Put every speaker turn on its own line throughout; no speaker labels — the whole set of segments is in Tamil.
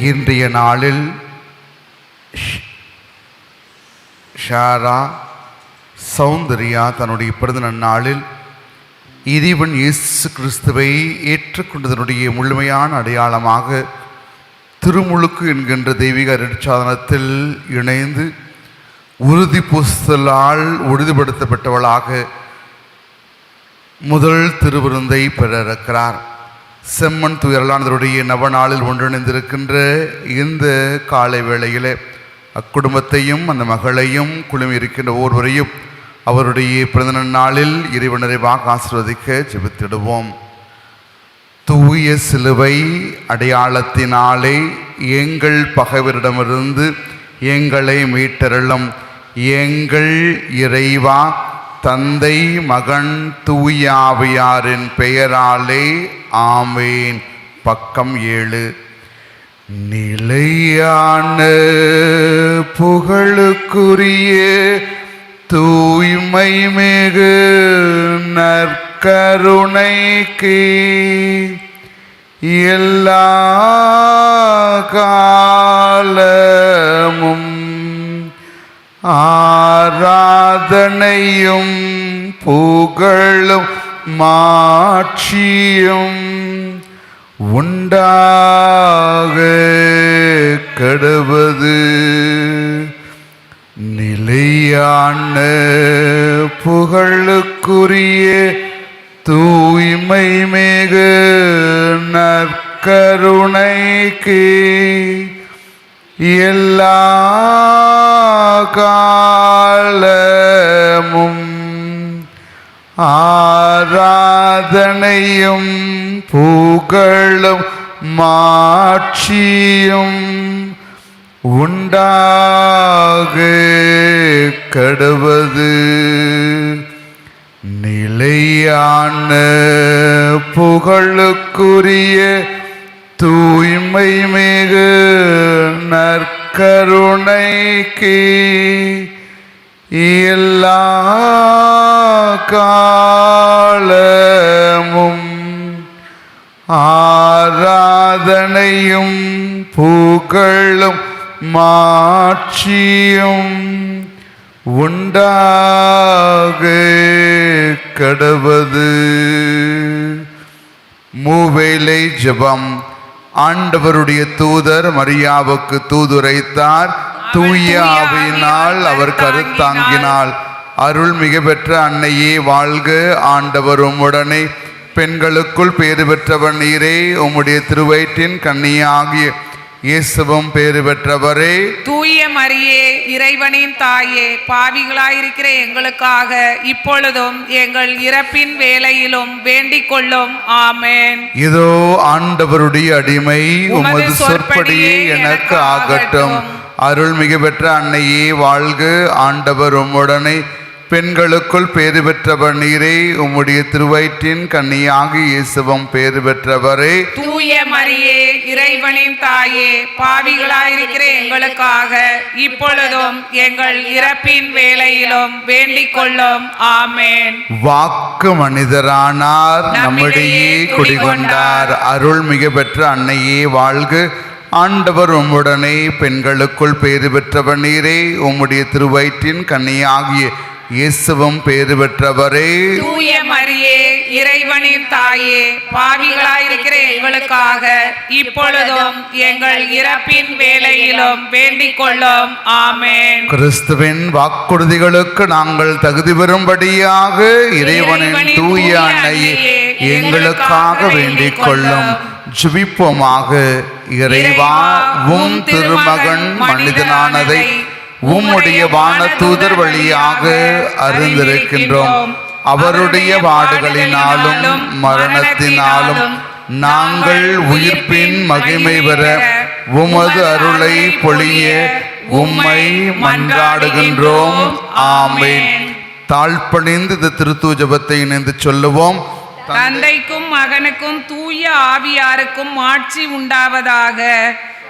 இன்றைய நாளில் ஷாரா சௌந்தர்யா தன்னுடைய பிறந்த நன்னாளில் இறைவன் இயேசு கிறிஸ்துவை ஏற்றுக்கொண்டதனுடைய முழுமையான அடையாளமாக திருமுழுக்கு என்கின்ற தெய்வீக அருட்சாதனத்தில் இணைந்து உறுதி புஸ்தலால் உறுதிப்படுத்தப்பட்டவளாக முதல் திருவிருந்தை பெற இருக்கிறார் செம்மன் துயரலானதருடைய நவநாளில் ஒன்றிணைந்திருக்கின்ற இந்த காலை வேளையிலே அக்குடும்பத்தையும் அந்த மகளையும் குழுமி இருக்கின்ற ஒவ்வொருவரையும் அவருடைய பிறந்த நாளில் இறைவனரைவாக ஆசிர்வதிக்க ஜெபித்திடுவோம். தூய சிலுவை அடையாளத்தினாலே எங்கள் பகைவரிடமிருந்து எங்களை மீட்டருளும். எங்கள் இறைவா தந்தை மகன் தூயாவியாரின் பெயராலே ஆமேன். பக்கம் ஏழு. நிலையான புகழுக்குரிய தூய்மை மிகு நற்கருணைக்கு எல்லா காலமும் ஆராதனையும் புகழும் மாட்சியும் உண்டாக கடுவது நிலையான புகழுக்குரிய தூய்மை மிகு நற்கருணைக்கு எல்லா காலமும் ஆராதனையும் புகழும் மாட்சியும் உண்டாக கடுவது நிலையான புகழுக்குரிய தூய்மை கருணைக்கு எல்லா காலமும் ஆராதனையும் புகழும் மாட்சியும் உண்டாக கடவது. மூவேலை ஜபம். ஆண்டவருடைய தூதர் மரியாவுக்கு தூதுரைத்தார். தூய ஆவியினால் அவர் கருத்தாங்கினாள் அருள் மிக பெற்ற அன்னையே வாழ்க. ஆண்டவர் உம்முடனே பெண்களுக்குள் பேறு பெற்றவர் நீரே. உம்முடைய திருவயிற்றின் கன்னியாகிய இயேசுவும் பேறு பெற்றவரே.
தூய மரியே இறைவனின் தாயே பாவிகளாயிருக்கிற எங்களுக்காக இப்பொழுதும் எங்கள் இறப்பின் வேளையிலும் வேண்டிக் கொள்ளும் ஆமென்.
இதோ ஆண்டவருடைய அடிமை உமது சொற்படியே எனக்கு ஆகட்டும். அருள் மிக பெற்ற அன்னையே வாழ்க. ஆண்டவர் உம்முடனே பெண்களுக்குள் பேறு பெற்றவர் நீரே உம்முடைய திருவயிற்றின் கன்னியாக இயேசுவும் பேறு பெற்றவரே.
தூய மரியே இறைவனின் தாயே பாவிகளாயிருக்கிற எங்களுக்காக இப்பொழுதும் எங்கள் இறப்பின் வேளையிலும் வேண்டிக் கொள்ளும். ஆமென்.
வாக்கு மனிதரானார் நம்மிடையே குடிகொண்டார். அருள் மிக பெற்ற அன்னையே வாழ்க. ஆண்டவர் உம்முடனே பெண்களுக்குள் பேறு பெற்றவர் நீரே உம்முடைய திருவயிற்றின் கன்னியாகிய இயேசுவும் பேறு பெற்றவரே.
தூய மரியே இறைவனின் தாயே பாவிகளாயிருக்கிற எங்களுக்காக இப்பொழுதும் எங்கள் இறப்பின் வேளையிலும் வேண்டிக் கொள்ளும். ஆமென்.
கிறிஸ்துவின் வாக்குறுதிகளுக்கு நாங்கள் தகுதி பெறும்படியாக இறைவனின் தூய அன்னையே எங்களுக்காக வேண்டிக் கொள்ளும். ஜெபிப்போமாக. இறைவா உம் திருமகன் மனிதனானதை உம்முடைய வானதூதர் வழியாக அறிந்திருக்கின்றோம். அவருடைய பாடுகளினாலும் மரணத்தினாலும் நாங்கள் உயிர்ப்பின் மகிமை பெற உமது அருளை பொழிய உம்மை மன்றாடுகின்றோம். ஆமென். தாழ்பணிந்து இந்த திருத்தூ ஜபத்தை இணைந்து சொல்லுவோம்.
தந்தைக்கும் மகனுக்கும் தூய ஆவியாருக்கும் ஆட்சி உண்டாவதாக.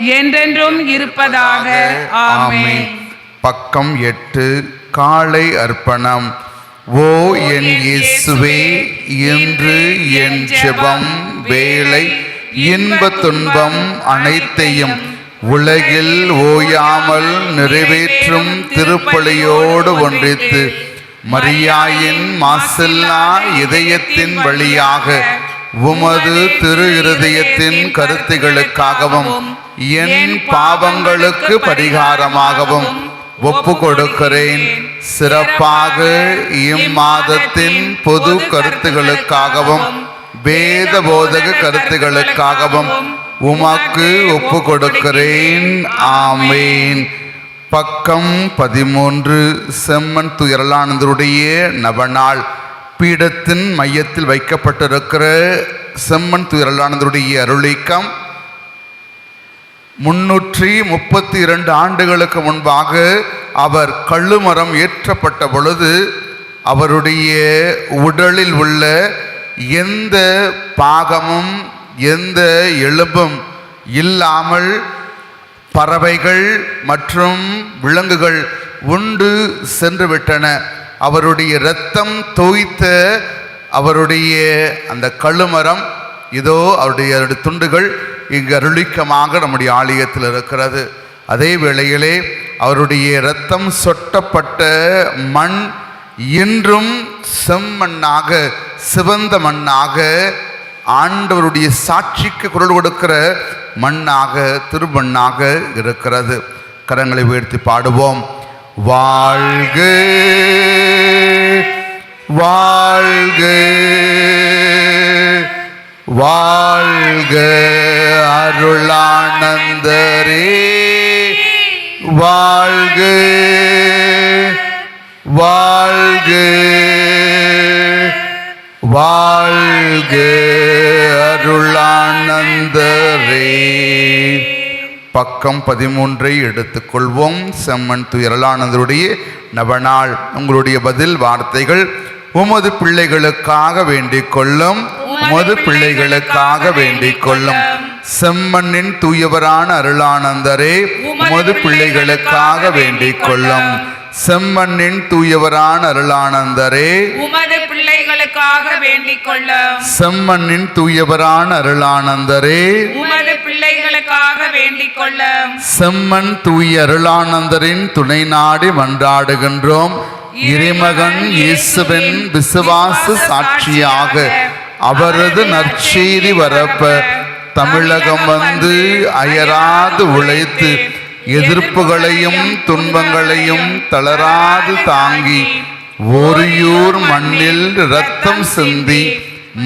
என்றென்றும் இருப்பதாக. ஆமேன்.
பக்கம் எட்டு காலை அர்ப்பணம். ஓ என் இயேசுவே இன்று என் ஜெபம் வேலை இன்ப துன்பம் அனைத்தையும் உலகில் ஓயாமல் நிறைவேற்றும் திருப்பலியோடு ஒன்றித்து மரியாயின் மாசில்லா இதயத்தின் வழியாக உமது திரு இருதயத்தின் கருத்துகளுக்காகவும் என் பாவங்களுக்கு பரிகாரமாகவும் ஒப்பு கொடுக்கிறேன் சிறப்பாக இம்மாதத்தின் பொது கருத்துகளுக்காகவும் வேத போதக கருத்துகளுக்காகவும் உமக்கு ஒப்பு கொடுக்கிறேன் ஆமேன். பக்கம் பதிமூன்று செம்மன் துயரலானந்தருடைய நவநாள் பீடத்தின் மையத்தில் வைக்கப்பட்டிருக்கிற செம்மன் துயரலானந்தருடைய அருளிக்கம் முன்னூற்றி முப்பத்தி இரண்டு ஆண்டுகளுக்கு முன்பாக அவர் கள்ளுமரம் ஏற்றப்பட்ட பொழுது அவருடைய உடலில் உள்ள எந்த பாகமும் எந்த எலும்பும் இல்லாமல் பறவைகள் மற்றும் விலங்குகள் உண்டு சென்றுவிட்டன. அவருடைய இரத்தம் தோய்த்த அவருடைய அந்த கழுமரம் இதோ அவருடைய துண்டுகள் இங்கு அருளிக்கமாக நம்முடைய ஆலயத்தில் இருக்கிறது. அதே வேளையிலே அவருடைய இரத்தம் சொட்டப்பட்ட மண் இன்றும் செம்மண்ணாக சிவந்த மண்ணாக ஆண்டவருடைய சாட்சிக்கு குரல் கொடுக்கிற மண்ணாக திருமண்ணாக இருக்கிறது. கரங்களை உயர்த்தி பாடுவோம். வாழ்க வாழ்க வாழ்க அருளானந்தரே. வாழ்க வாழ்க வாழ்க அருளானந்தரே. பக்கம் பதிமூன்றை எடுத்துக்கொள்வோம். செம்மன் துயரலானந்தருடைய நவநாள் உங்களுடைய பதில் வார்த்தைகள். உமது பிள்ளைகளுக்காக வேண்டிக் கொள்ளும் உமது பிள்ளைகளுக்காக வேண்டிக் கொள்ளும் செம்மண்ணின் தூயவரான அருளானந்தரே உமது பிள்ளைகளுக்காக வேண்டிக் கொள்ளும் செம்மண்ணின் தூயவரான அருளானந்தரே
உமது பிள்ளைகளுக்காக வேண்டிக் கொள்ளும்
செம்மண்ணின் தூயவரான அருளானந்தரே
உமது பிள்ளைகளுக்காக வேண்டிக் கொள்ளும்
செம்மன் தூய அருளானந்தரின் துணை நாடி மன்றாடுகின்றோம். இறைமகன் இயேசுவின் விசுவாச சாட்சியாக அவரது நற்செய்தி வரப்ப தமிழகம் வந்து அயராது உழைத்து எதிர்ப்புகளையும் துன்பங்களையும் தளராது தாங்கி ஓரியூர் மண்ணில் இரத்தம் சிந்தி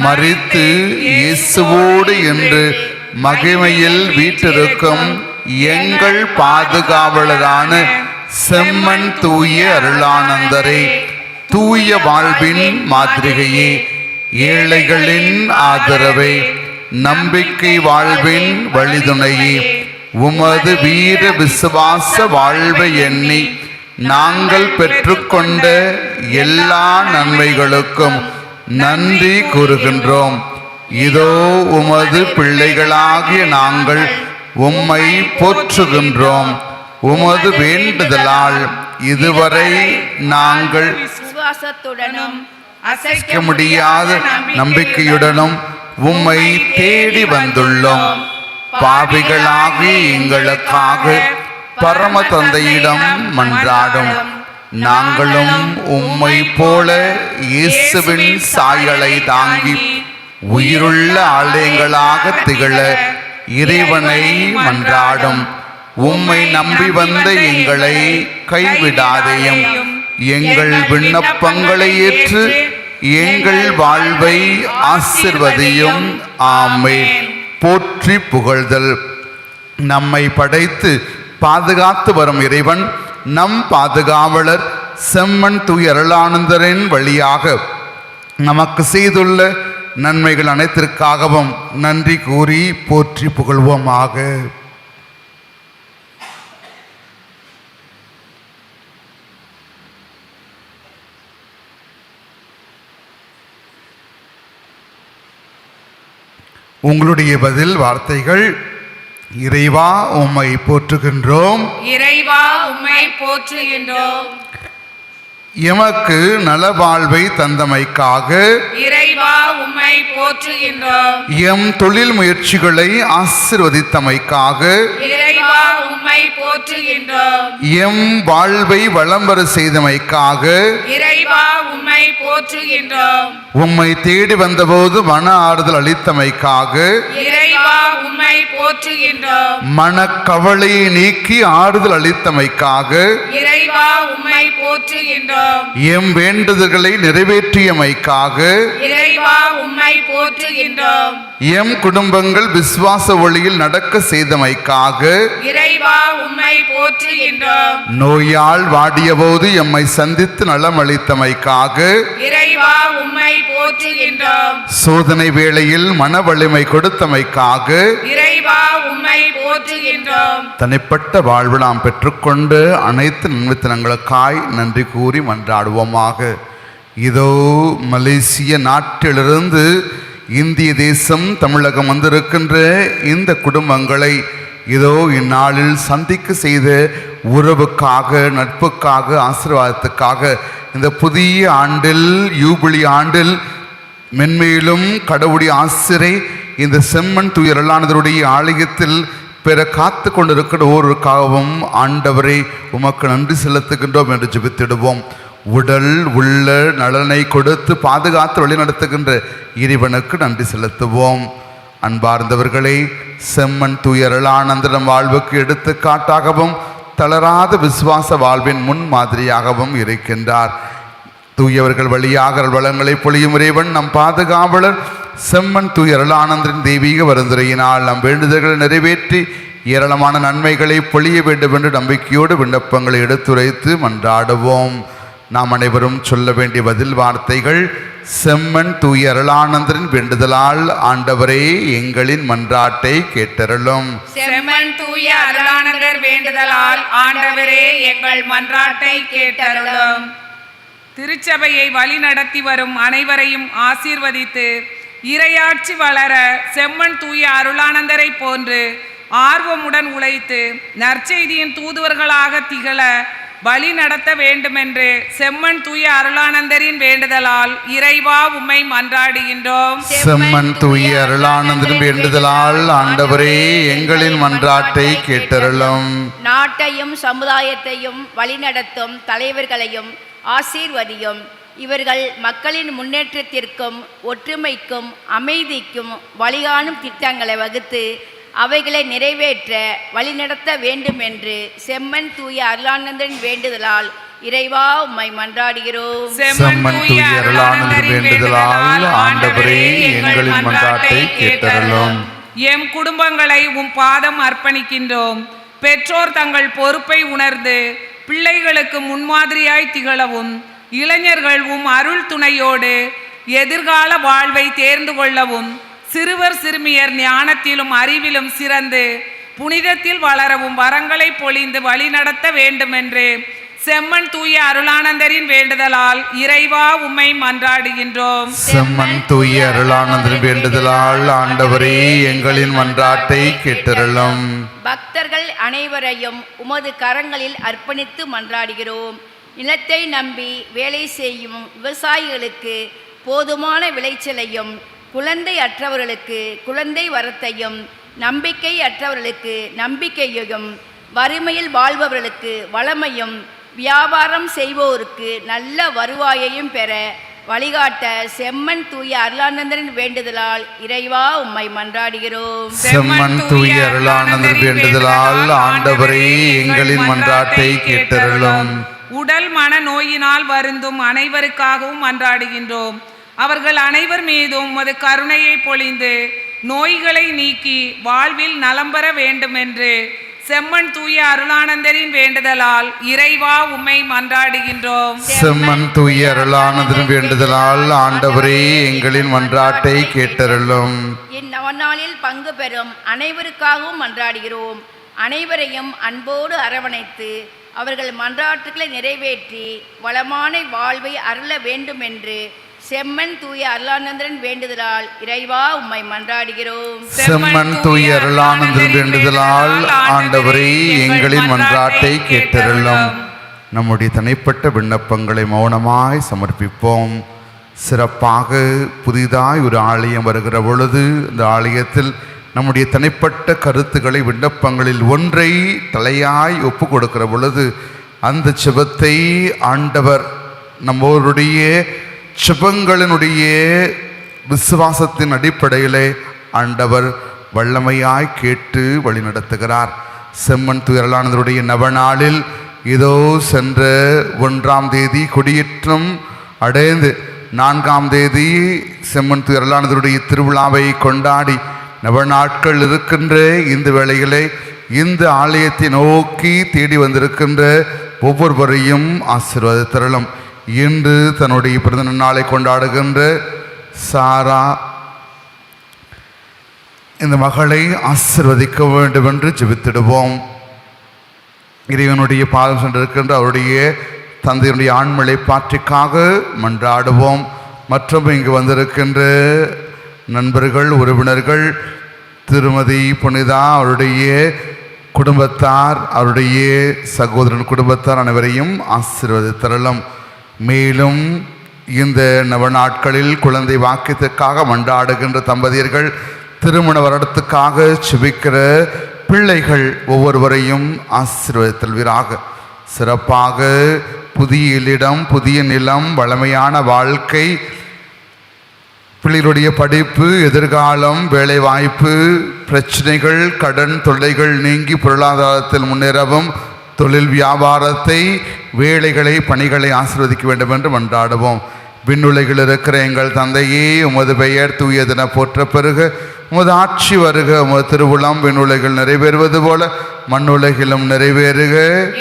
மறித்து இயேசுவோடு என்று மகிமையில் வீட்டிருக்கும் எங்கள் பாதுகாவலரான செம்மன் தூய அருளானந்தரே தூய வாழ்வின் மாதிரிகையே ஏழைகளின் ஆதரவை நம்பிக்கை வாழ்வின் வழிதுணையே. உமது வீர விசுவாச வாழ்வை எண்ணி நாங்கள் பெற்றுக்கொண்ட எல்லா நன்மைகளுக்கும் நன்றி கூறுகின்றோம். இதோ உமது பிள்ளைகளாகிய நாங்கள் உம்மை போற்றுகின்றோம். உமது வேண்டுதலால் இதுவரை நாங்கள்
விசுவாசத்துடனும்
அசைக்க முடியாத நம்பிக்கையுடனும் உம்மை தேடி வந்துள்ளோம். பாவிகளாகி எங்களுக்காக பரம தந்தையிடம் மன்றாடும். நாங்களும் உம்மை போல இயேசுவின் சாயலை தாங்கி உயிருள்ள ஆலயங்களாக திகழ இறைவனை மன்றாடும். உம்மை நம்பி வந்த எங்களை கைவிடாதேயும். எங்கள் விண்ணப்பங்களை ஏற்று எங்கள் வாழ்வை ஆசிர்வதியும். ஆமை போற்றி புகழ்தல். நம்மை படைத்து பாதுகாத்து வரும் இறைவன் நம் பாதுகாவலர் செம்மன் தூய அருளானந்தரின் வழியாக நமக்கு செய்துள்ள நன்மைகள் அனைத்திற்காகவும் நன்றி கூறி போற்றி புகழ்வோமாக. உங்களுடைய பதில் வார்த்தைகள் இறைவா உம்மை போற்றுகின்றோம்.
இறைவா உம்மை போற்றுகின்றோம்.
எமக்கு நலவாழ்வை தந்தமைக்காக
இறைவா உம்மை போற்றுகின்றோம்.
எம் தொழில் முயற்சிகளை ஆசிர்வதித்தமைக்காக
இறைவா உம்மை போற்றுகின்றோம்.
எம் வாழ்வை வளம்பர செய்தமைக்காக
இறைவா உம்மை போற்றுகின்றோம்.
உம்மை தேடி வந்தபோது மன ஆறுதல் அளித்தமைக்காக
இறைவா உம்மை போற்றுகின்றோம்.
மனக்கவலையை நீக்கி ஆறுதல் அளித்தமைக்காக
இறைவா உம்மை போற்றுகின்றோம்.
எம் வேண்டுதல்களை நிறைவேற்றியமைக்காக எம் குடும்பங்கள் விசுவாச ஒளியில் நடக்க செய்தமைக்காக நோயால் வாடியபோது எம்மை சந்தித்து
உம்மை போற்றுகின்றோம்.
சோதனை வேளையில் மன வலிமை கொடுத்தமைக்காக
இறைவா உம்மை போற்றுகின்றோம்.
தனிப்பட்ட வாழ்வு நாம் பெற்றுக்கொண்டு அனைத்து நன்மைத்தனங்களுக்காய் நன்றி கூறி மன்றாடுவோமாக. இதோ மலேசிய நாட்டிலிருந்து இந்திய தேசம் தமிழகம் வந்திருக்கின்ற இந்த குடும்பங்களை இதோ இந்நாளில் சந்திக்க செய்த உறவுக்காக நட்புக்காக ஆசீர்வாதத்துக்காக இந்த புதிய ஆண்டில் யூபிலி ஆண்டில் மென்மேலும் கடவுடி ஆசிரை இந்த செம்மன் துயரலானதருடைய ஆலயத்தில் பெற காத்து கொண்டிருக்கிற ஒருவருக்காகவும் ஆண்டவரை உமக்கு நன்றி செலுத்துகின்றோம் என்று ஜெபித்திடுவோம். உடல் உள்ள நலனை கொடுத்து பாதுகாத்து வழிநடத்துகின்ற இறைவனுக்கு நன்றி செலுத்துவோம். அன்பார்ந்தவர்களே செம்மன் துயரலானந்தரம் வாழ்வுக்கு எடுத்துக்காட்டாகவும் தளராத விசுவாச வாழ்வின் முன் மாதிரியாகவும் இருக்கின்றார். தூயவர்கள் வழியாக வளங்களை பொழியும் இறைவன் நம் பாதுகாவலர் செம்மன் தூய தெய்வீக வருந்துரையினால் நம் வேண்டுதல்களை நிறைவேற்றி ஏராளமான நன்மைகளை பொழிய வேண்டும் என்று நம்பிக்கையோடு விண்ணப்பங்களை எடுத்துரைத்து மன்றாடுவோம். நாம் அனைவரும் சொல்ல வேண்டிய பதில் வார்த்தைகள் செம்மன் தூய அருளானந்தரின் வேண்டுதலால் ஆண்டவரே எங்களின் மன்றாட்டை கேட்டருளும்.
செம்மன் தூய அருளானந்தர் வேண்டுதலால் ஆண்டவரே எங்கள் மன்றாட்டை கேட்டருளும். திருச்சபையை வழிநடத்தி வரும் அனைவரையும் ஆசீர்வதித்து இரையாட்சி வளர செம்மன் தூய அருளானந்தரை போன்று ஆர்வமுடன் உழைத்து நற்செய்தியின் தூதுவர்களாக திகழ வழி நடத்த வேண்டுமென்று செம்மன் தூய அருளானந்தரின் வேண்டுதலால் இறைவா உம்மை மன்றாடுகின்றோம்.
செம்மன் தூய அருளானந்தரின் வேண்டுதலால் ஆண்டவரே எங்களின் மன்றாட்டை கேட்டருளும்.
நாட்டையும் சமுதாயத்தையும் வழிநடத்தும் தலைவர்களையும் ஆசீர்வதியும். இவர்கள் மக்களின் முன்னேற்றத்திற்கும் ஒற்றுமைக்கும் அமைதிக்கும் வழிகாணும் திட்டங்களை வகுத்து அவைகளை நிறைவேற்ற வழிநடத்த வேண்டும் என்று செம்மன் தூய அருளானந்தன் வேண்டுதலால் இறைவா உம்மை மன்றாடுகிறோம்.
செம்மன் தூய அருளானந்தரின் வேண்டுதலால் ஆண்டவரே எங்களின் மன்றாட்டை கேட்டருளும்.
எம் குடும்பங்களை உம் பாதம் அர்ப்பணிக்கின்றோம். பெற்றோர் தங்கள் பொறுப்பை உணர்ந்து பிள்ளைகளுக்கு முன்மாதிரியாய் திகழவும் இளைஞர்கள் உம் அருள் துணையோடு எதிர்கால வாழ்வை தேர்ந்து கொள்ளவும் சிறுவர் சிறுமியர் ஞானத்திலும் அறிவிலும் சிறந்து புனிதத்தில் வளரவும் வரங்களை பொழிந்து வழிநடத்த வேண்டுமென்று செம்மன் தூய அருளானந்தரின் வேண்டுதலால் இறைவா உம்மை மன்றாடுகின்றோம்.
செம்மன் தூய அருளானந்தரின் வேண்டுதலால் ஆண்டவரே எங்களின் மன்றாட்டை கேட்டருளும்.
பக்தர்கள் அனைவரையும் உமது கரங்களில் அர்ப்பணித்து மன்றாடுகிறோம். நிலத்தை நம்பி வேலை செய்யும் விவசாயிகளுக்கு போதுமான விளைச்சலையும் குழந்தை அற்றவர்களுக்கு குழந்தை வரத்தையும் நம்பிக்கை அற்றவர்களுக்கு நம்பிக்கையையும் வறுமையில் வாழ்பவர்களுக்கு வளமையும் வியாபாரம் செய்வோருக்கு நல்ல வருவாயையும் பெற வழிகாட்ட செம்மன் தூய அருளானந்தரின் வேண்டுதலால் இறைவா உம்மை மன்றாடுகிறோம்.
செம்மன் தூய அருளானந்தர் வேண்டுதலால் ஆண்டவரே எங்களின் மன்றாட்டை கேட்டருளும்.
உடல் மன நோயினால் வருந்தும் அனைவருக்காகவும் மன்றாடுகின்றோம். அவர்கள் அனைவர் மீதும் உமது கருணையை பொழிந்து நோய்களை நீக்கி வாழ்வில் நலம் பெற வேண்டும் என்று செம்மன் தூய அருளானந்தரின் வேண்டுதலால் இறைவா உம்மை மன்றாடுகின்றோம்.
செம்மன் தூய அருளானதன் வேண்டுதலால் ஆண்டவரே எங்களின் மன்றாட்டை கேட்டருளும்.
இந்நவநாளில் பங்கு பெறும் அனைவருக்காகவும் மன்றாடுகிறோம். அனைவரையும் அன்போடு அரவணைத்து அவர்கள் மன்றாட்டுகளை நிறைவேற்றி வளமான வாழ்வை அருள வேண்டும் என்று செம்மன் தூய அருளானந்தரன் வேண்டுதலால் இறைவா உம்மை மன்றாடுகிறோம்.
செம்மன் தூய அருளானந்தன் வேண்டுதலால் ஆண்டவரே எங்களின் மன்றாட்டை கேட்டருளும். நம்முடைய தனிப்பட்ட விண்ணப்பங்களை மௌனமாய் சமர்ப்பிப்போம். சிறப்பாக புதிதாய் ஒரு ஆலயம் வருகிற பொழுது இந்த ஆலயத்தில் நம்முடைய தனிப்பட்ட கருத்துக்களை விண்ணப்பங்களில் ஒன்றை தலையாய் ஒப்பு கொடுக்கிற பொழுது அந்த செபத்தை ஆண்டவர் நம்மளுடைய செபங்களினுடைய விசுவாசத்தின் அடிப்படையிலே ஆண்டவர் வல்லமையாய் கேட்டு வழிநடத்துகிறார். செம்மன் துயரலானதருடைய நவநாளில் இதோ சென்ற ஒன்றாம் தேதி கொடியேற்றம் அடைந்து நான்காம் தேதி செம்மன் துயரலானதருடைய திருவிழாவை கொண்டாடி நவநாட்கள் இருக்கின்ற இந்த வேளையிலே இந்த ஆலயத்தை நோக்கி தேடி வந்திருக்கின்ற ஒவ்வொருவரையும் ஆசீர்வாதத்தரலும். இன்று தன்னுடைய பிறந்த நாளை கொண்டாடுகின்ற சாரா இந்த மகளை ஆசிர்வதிக்க வேண்டும் என்று ஜெபித்திடுவோம். இறைவனுடைய பாதம் சென்றிருக்கின்ற அவருடைய தந்தையினுடைய ஆண்மலை பாற்றிக்காக மன்றாடுவோம். மற்றும் இங்கு வந்திருக்கின்ற நண்பர்கள் உறவினர்கள் திருமதி புனிதா அவருடைய குடும்பத்தார் அவருடைய சகோதரன் குடும்பத்தார் அனைவரையும் ஆசீர்வதித்தரலாம். மேலும் இந்த நவநாட்களில் குழந்தை வாக்கியத்திற்காக மண்டாடுகின்ற தம்பதியர்கள் திருமண வருடத்துக்காக சுபிக்கிற பிள்ளைகள் ஒவ்வொருவரையும் ஆசீர்வதித்தல்வீராக. சிறப்பாக புதிய இல்லிடம் புதிய நிலம் வளமையான வாழ்க்கை பிள்ளைகளுடைய படிப்பு எதிர்காலம் வேலைவாய்ப்பு பிரச்சனைகள் கடன் தொல்லைகள் நீங்கி பொருளாதாரத்தில் முன்னேறவும் தொழில் வியாபாரத்தை வேலைகளை பணிகளை ஆசீர்வதிக்க வேண்டும் என்று மன்றாடுவோம். விண்ணுலகில் இருக்கிற எங்கள் தந்தையே உமது பெயர் தூயதென போற்ற பெருக. உமது ஆட்சி வருக உமது திருவுளம் விண்ணுலகில் நிறைவேறுவது போல மண்ணுலகிலும் நிறைவேறுக.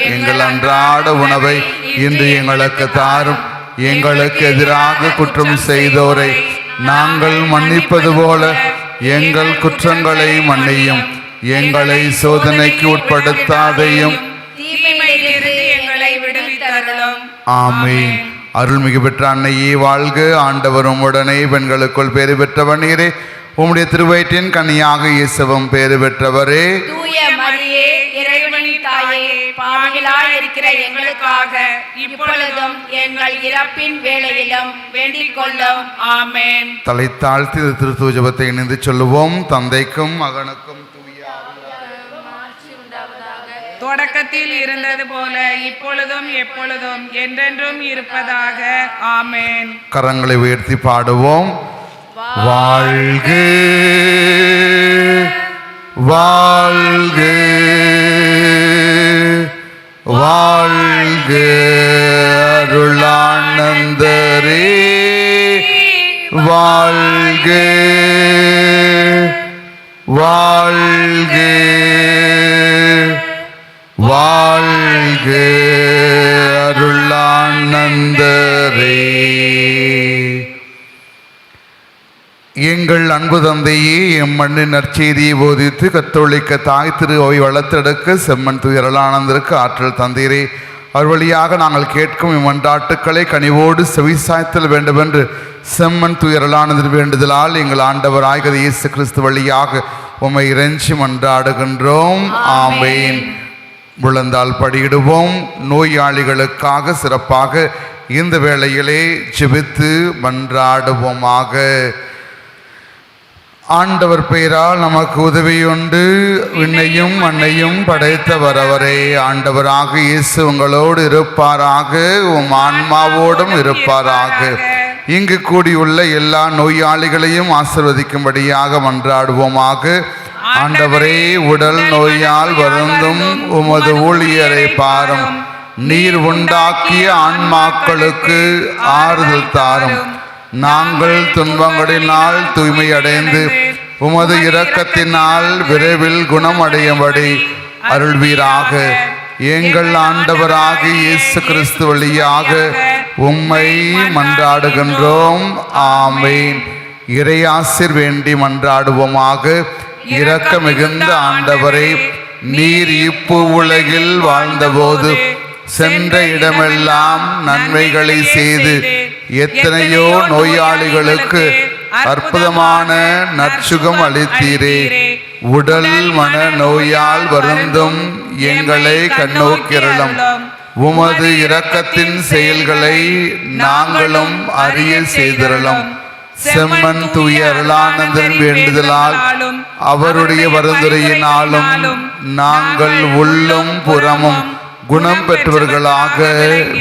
எங்கள் அன்றாட உணவை இன்று எங்களுக்கு தாரும். எங்களுக்கு எதிராக குற்றம் செய்தோரை நாங்கள் மன்னிப்பது போல எங்கள் குற்றங்களை மன்னியும். எங்களை சோதனைக்கு உட்படுத்தாதையும்
தீமையிலிருந்து எங்களை விடுவித்தருளும்.
ஆமீன். அருள்மிகு பெற்ற அன்னையே வாழ்க. ஆண்டவரும் உடனே பெண்களுக்குள் பேறு பெற்றவர் நீரே. உம்முடைய திருவயிற்றின் கன்னியாக இயேசுவும் பேறு பெற்றவரே.
தூய மரியே இறைவனின் தாயே பாவிகளாய் இருக்கிற எங்களுக்காக இப்பொழுதும் எங்கள் இறப்பின் வேளையிலும் வேண்டிக் கொள்ளும்.
ஆமென்.
தலை தாழ்த்தி இந்த திருத்துவ ஜெபத்தை இணைந்து சொல்லுவோம். தந்தைக்கும் மகனுக்கும்
தொடக்கத்தில் இருந்தது போல இப்பொழுதும் எப்பொழுதும் என்றென்றும் இருப்பதாக. ஆமேன்.
கரங்களை உயர்த்தி பாடுவோம். வாழ்க வாழ்க வாழ்க அருளானந்தரே. வாழ்க வாழ்க. வாழ்க அருளானந்தரே. எங்கள் அன்பு தந்தையே எம் மண்ணின் நற்செய்தியை போதித்து கத்தோலிக்க தாய் திரு அவை வளர்த்தெடுக்க செம்மன் துயரலானந்தருக்கு ஆற்றல் தந்தீரே. அவர் வழியாக நாங்கள் கேட்கும் இம்மன்றாட்டுக்களை கனிவோடு செவிசாய்த்தல் வேண்டுமென்று செம்மன் துயரலானந்தர் வேண்டுதலால் எங்கள் ஆண்டவர் ஆய்கத இயேசு கிறிஸ்து வழியாக உம்மை இறைஞ்சி மன்றாடுகின்றோம். ஆமேன். விழுந்தால் படியிடுவோம் நோயாளிகளுக்காக சிறப்பாக இந்த வேளையிலே ஜெபித்து மன்றாடுவோமாக. ஆண்டவர் பெயரால் நமக்கு உதவியுண்டு. விண்ணையும் மண்ணையும் படைத்தவர் அவரே ஆண்டவராக இயேசு உங்களோடு இருப்பாராக. உம் ஆன்மாவோடும் இருப்பாராக. இங்கு கூடியுள்ள எல்லா நோயாளிகளையும் ஆசிர்வதிக்கும்படியாக மன்றாடுவோமாக. ஆண்டவரே உடல் நோயால் வருந்தும் உமது ஊழியரை பாரும். நீர் உண்டாக்கிய ஆன்மாக்களுக்கு ஆறுதல் தாரும். நாங்கள் துன்பங்களினால் தூய்மை அடைந்து உமது இரக்கத்தினால் விரைவில் குணமடையும்படி அருள்வீராக. எங்கள் ஆண்டவராகிய இயேசு கிறிஸ்து வழியாக உம்மை மன்றாடுகின்றோம். ஆமேன். இறையாசிர் வேண்டி மன்றாடுவோமாக. இரக்க மிகுந்த ஆண்டவரே நீர் இப்பு உலகில் வாழ்ந்தபோது சென்ற இடமெல்லாம் நன்மைகளை செய்து எத்தனையோ நோயாளிகளுக்கு அற்புதமான நற்சுகம் அளித்தீரே. உடல் மன நோயால் வருந்தும் எங்களை கண்ணோக்கிரளும் உமது இரக்கத்தின் செயல்களை நாங்களும் அறிய செய்திரளும் செம்மன் தூய அருளானந்தன் வேண்டுதலால் அவருடைய பரிந்துரையினாலும் நாங்கள் உள்ளும் புறமும் குணம் பெற்றவர்களாக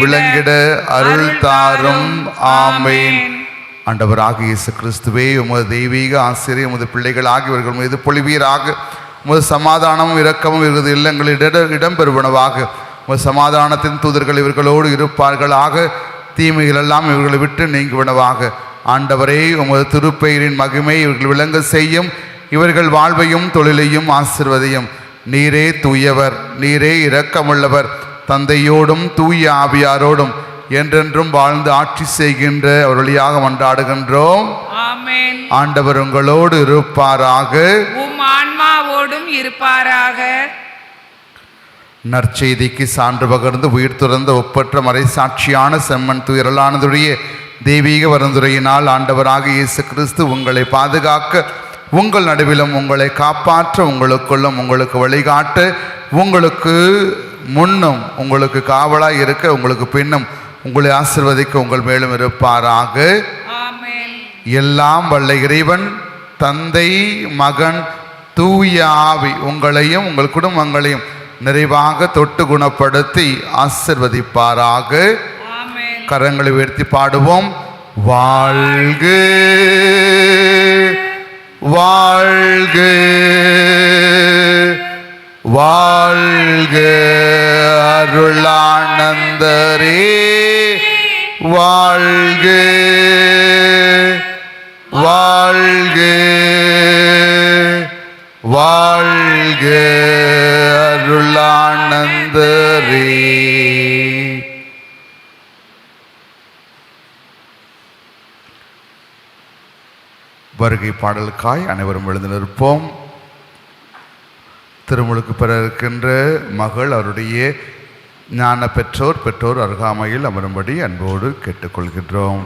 விளங்கிட அருள் தாரும். ஆமேன். ஆண்டவராக இயேசு கிறிஸ்துவே உமது தெய்வீக ஆசிரியர் உமது பிள்ளைகள் ஆகியவர்கள் மீது பொழிவீராக உமது சமாதானமும் இரக்கமும் இவரது இல்லங்களில் இட இடம்பெறுவனவாக உமது சமாதானத்தின் தூதர்கள் இவர்களோடு இருப்பார்களாக தீமைகள் எல்லாம் இவர்களை விட்டு நீங்குவனவாக ஆண்டவரே உமது திருப்பெயரின் மகிமை இவர்கள் விளங்க செய்யும் இவர்கள் வாழ்வையும் தொழிலையும் ஆசிர்வதையும். நீரே தூயவர் நீரே இரக்கமுள்ளவர் தந்தையோடும் தூய ஆவியாரோடும் என்றென்றும் வாழ்ந்து ஆட்சி செய்கின்ற அவர் வழியாக மன்றாடுகின்றோம் ஆண்டவர் உங்களோடு இருப்பாராக.
உம் ஆன்மாவோடும் இருப்பாராக.
நற்செய்திக்கு சான்று பகர்ந்து உயிர் துறந்த ஒப்பற்ற மறைசாட்சியான செம்மன் துயரலானதுடைய தெய்வீக வருந்துரையினால் ஆண்டவராக இயேசு கிறிஸ்து உங்களை பாதுகாக்க உங்கள் நடுவிலும் உங்களை காப்பாற்ற உங்களுக்குள்ளும் உங்களுக்கு வழிகாட்ட உங்களுக்கு முன்னும் உங்களுக்கு காவலாய் இருக்க உங்களுக்கு பின்னும் உங்களை ஆசிர்வதிக்க உங்கள் மேலும் இருப்பாராக. எல்லாம் வல்ல இறைவன் தந்தை மகன் தூய ஆவி உங்களையும் உங்கள் குடும்பங்களையும் நிறைவாக தொட்டு குணப்படுத்தி ஆசிர்வதிப்பாராக. கரங்களை உயர்த்தி பாடுவோம். வாழ்க வாழ்க வாழ்க அருளானந்தரே வாழ்க வாழ்க வாழ்க. வருகை பாடலுக்காய் அனைவரும் எழுந்து நிற்போம். திருமுழுக்கு பெற இருக்கின்ற மகள் அவருடைய ஞான பெற்றோர் பெற்றோர் அருகாமையில் அமரும்படி அன்போடு கேட்டுக்கொள்கின்றோம்.